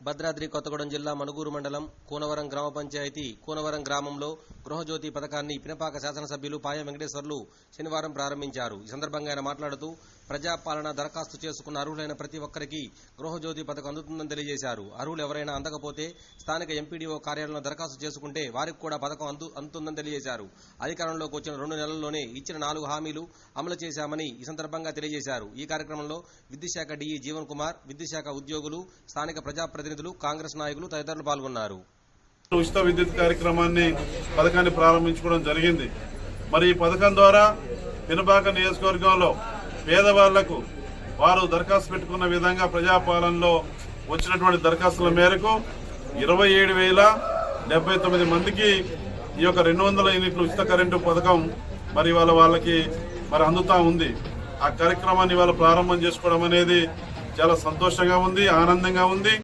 భద్రాద్రి కొత్తగూడెం జిల్లా మణుగూరు మండలం కూనవరం గ్రామ పంచాయతీ కూనవరం గ్రామంలో గృహజ్యోతి పథకాన్ని పినపాక శాసనసభ్యులు పాయ వెంకటేశ్వర్లు శనివారం ప్రారంభించారు. ఈ సందర్భంగా ఆయన మాట్లాడుతూ ప్రజాపాలన దరఖాస్తు చేసుకున్న అర్హులైన ప్రతి ఒక్కరికి గృహజ్యోతి పథకం అందుతుందని తెలియజేశారు. అర్హులు ఎవరైనా అందకపోతే స్థానిక ఎంపీడీఓ కార్యాలయంలో దరఖాస్తు చేసుకుంటే వారికి కూడా పథకం అందు అందుతుందని తెలియజేశారు. అధికారంలోకి వచ్చిన రెండు నెలల్లోనే ఇచ్చిన నాలుగు హామీలు అమలు చేశామని ఈ సందర్భంగా తెలియజేశారు. ఈ కార్యక్రమంలో విద్యుశాఖ డీఈ జీవన్ కుమార్ విద్యుశాఖ ఉద్యోగులు స్థానిక ప్రజాప్రతినిధులు కాంగ్రెస్ నాయకులు తదితరులు పాల్గొన్నారు. ఉచిత విద్యుత్ కార్యక్రమాన్ని పథకాన్ని ప్రారంభించుకోవడం జరిగింది. మరి ఈ పథకం ద్వారా పినపాక నియోజకవర్గంలో పేదవాళ్ళకు వారు దరఖాస్తు పెట్టుకున్న విధంగా ప్రజాపాలనలో వచ్చినటువంటి దరఖాస్తుల మేరకు ఇరవై ఏడు వేల డెబ్బై తొమ్మిది మందికి ఈ యొక్క రెండు వందల యూనిట్ల ఉచిత కరెంటు పథకం మరి వాళ్ళ వాళ్ళకి మరి అందుతా ఉంది. ఆ కార్యక్రమాన్ని ఇవాళ ప్రారంభం చేసుకోవడం అనేది చాలా సంతోషంగా ఉంది ఆనందంగా ఉంది.